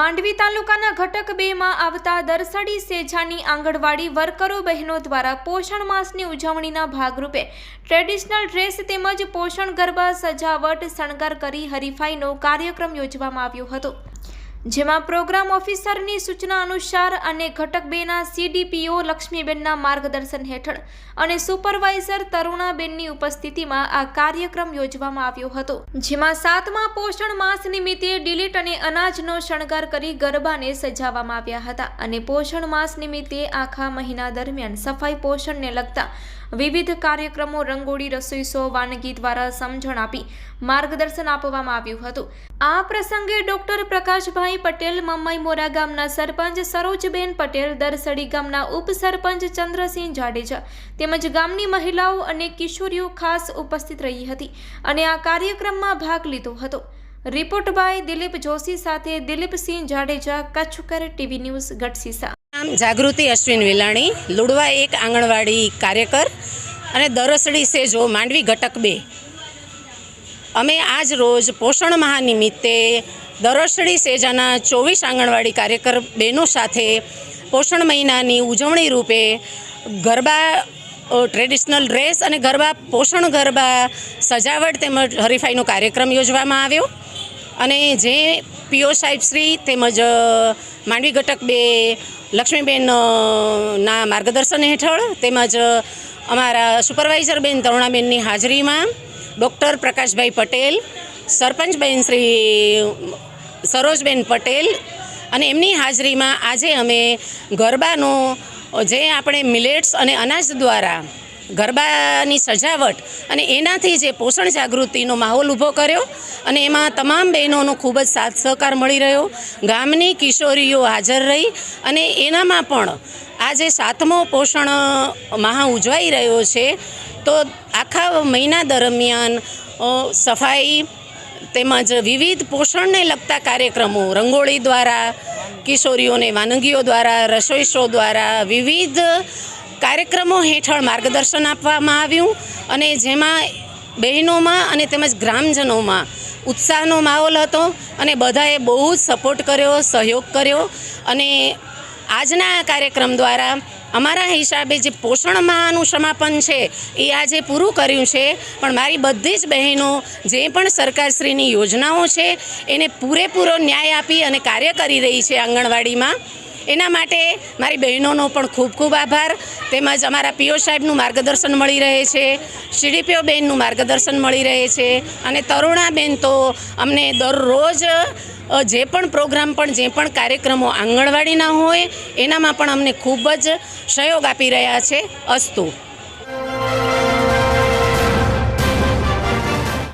માંડવી તાલુકાના ઘટક બેમાં આવતા દરસડી સેજાની આંગણવાડી વર્કરો બહેનો દ્વારા પોષણ માસની ઉજવણીના ભાગરૂપે ટ્રેડિશનલ ડ્રેસ તેમજ પોષણ ગરબા, સજાવટ, શણગાર કરી હરીફાઈનો કાર્યક્રમ યોજવામાં આવ્યો હતો. જેમાં પ્રોગ્રામ ઓફિસરની સૂચના અનુસાર અને ઘટક બેના સીડીપીઓ લક્ષ્મીબેનના માર્ગદર્શન હેઠળ અને સુપરવાઇઝર તરુણાબેનની ઉપસ્થિતિમાં આ કાર્યક્રમ યોજવામાં આવ્યો હતો, જેમાં સાતમા પોષણ માસ નિમિત્તે ડિલીટ અને અનાજનો શણગાર કરી ગરબાને સજાવવામાં આવ્યા હતા અને પોષણ માસ નિમિત્તે આખા મહિના દરમિયાન સફાઈ પોષણને લગતા વિવિધ કાર્યક્રમો રંગોળી, રસોઈ, શો, વાનગી દ્વારા સમજણ આપી માર્ગદર્શન આપવામાં આવ્યું હતું. આ પ્રસંગે ડોક્ટર પ્રકાશભાઈ પટેલ મમ્મઈ મોરા ગામના સરપંચ, સરોજબેન પટેલ, દરસડી ગામના ઉપસરપંચ ચંદ્રસિંહ જાડેજા તેમજ ગામની મહિલાઓ અને કિશોરીઓ ખાસ ઉપસ્થિત રહી હતી અને આ કાર્યક્રમમાં ભાગ લીધો હતો. રિપોર્ટ બાય દિલીપ જોશી સાથે દિલીપસિંહ જાડેજા, કચ્છકર ટીવી ન્યૂઝ ગઢસીસા જાગૃતિ અશ્વિન વિલાણી, લુડવા એક આંગણવાડી કાર્યકર અને દરસડી સેજો માંડવી ઘટક બે. અમે આજ રોજ પોષણ મહા નિમિત્તે દરસડી સેજાના ચોવીસ આંગણવાડી કાર્યકર બહેનો સાથે પોષણ મહિનાની ઉજવણી રૂપે ગરબા ટ્રેડિશનલ ડ્રેસ અને ગરબા, પોષણ ગરબા સજાવટ તેમજ હરીફાઈનો કાર્યક્રમ યોજવામાં આવ્યો. અને જે પીઓ સાહેબ શ્રી તેમજ માંડવી ઘટક બે લક્ષ્મીબેન ના માર્ગદર્શન હેઠળ તેમજ અમારા સુપરવાઇઝર બેન તરુણાબેનની હાજરીમાં ડૉક્ટર પ્રકાશભાઈ પટેલ, સરપંચબેન શ્રી સરોજબેન પટેલ અને એમની હાજરીમાં આજે અમે ગરબાનો જે આપણે મિલેટ્સ અને અનાજ દ્વારા ગરબાની સજાવટ અને એનાથી જે પોષણ જાગૃતિનો માહોલ ઊભો કર્યો અને એમાં તમામ બહેનોનો ખૂબ જ સાથ સહકાર મળી રહ્યો. ગામની કિશોરીઓ હાજર રહી અને એનામાં પણ આજે સાતમો પોષણ માહ ઉજવાઈ રહ્યો છે. તો આખા મહિના દરમિયાન સફાઈ તેમજ વિવિધ પોષણને લગતા કાર્યક્રમો, રંગોળી દ્વારા, કિશોરીઓને વાનગીઓ દ્વારા, રસોઈ શો દ્વારા વિવિધ કાર્યક્રમો હેઠળ માર્ગદર્શન આપવામાં આવ્યું અને જેમાં બહેનોમાં અને તેમજ ગ્રામજનોમાં ઉત્સાહનો માહોલ હતો અને બધાએ બહુ જ સપોર્ટ કર્યો, સહયોગ કર્યો અને આજના કાર્યક્રમ દ્વારા અમારા હિસાબે જે પોષણ માહનું સમાપન છે, એ આજે પૂરું કર્યું છે. પણ મારી બધી જ બહેનો જે પણ સરકારશ્રીની યોજનાઓ છે, એને પૂરેપૂરો ન્યાય આપી અને કાર્ય કરી રહી છે આંગણવાડીમાં. એના માટે મારી બહેનોનો પણ ખૂબ ખૂબ આભાર. તેમજ અમારા પીઓ સાહેબનું માર્ગદર્શન મળી રહે છે સીડીપીઓ બેનનું માર્ગદર્શન મળી રહે છે અને તરુણાબેન તો અમને દરરોજ જે પણ પ્રોગ્રામ પણ, જે પણ કાર્યક્રમો આંગણવાડીના હોય, એનામાં પણ અમને ખૂબ જ સહયોગ આપી રહ્યા છે અસ્તુ.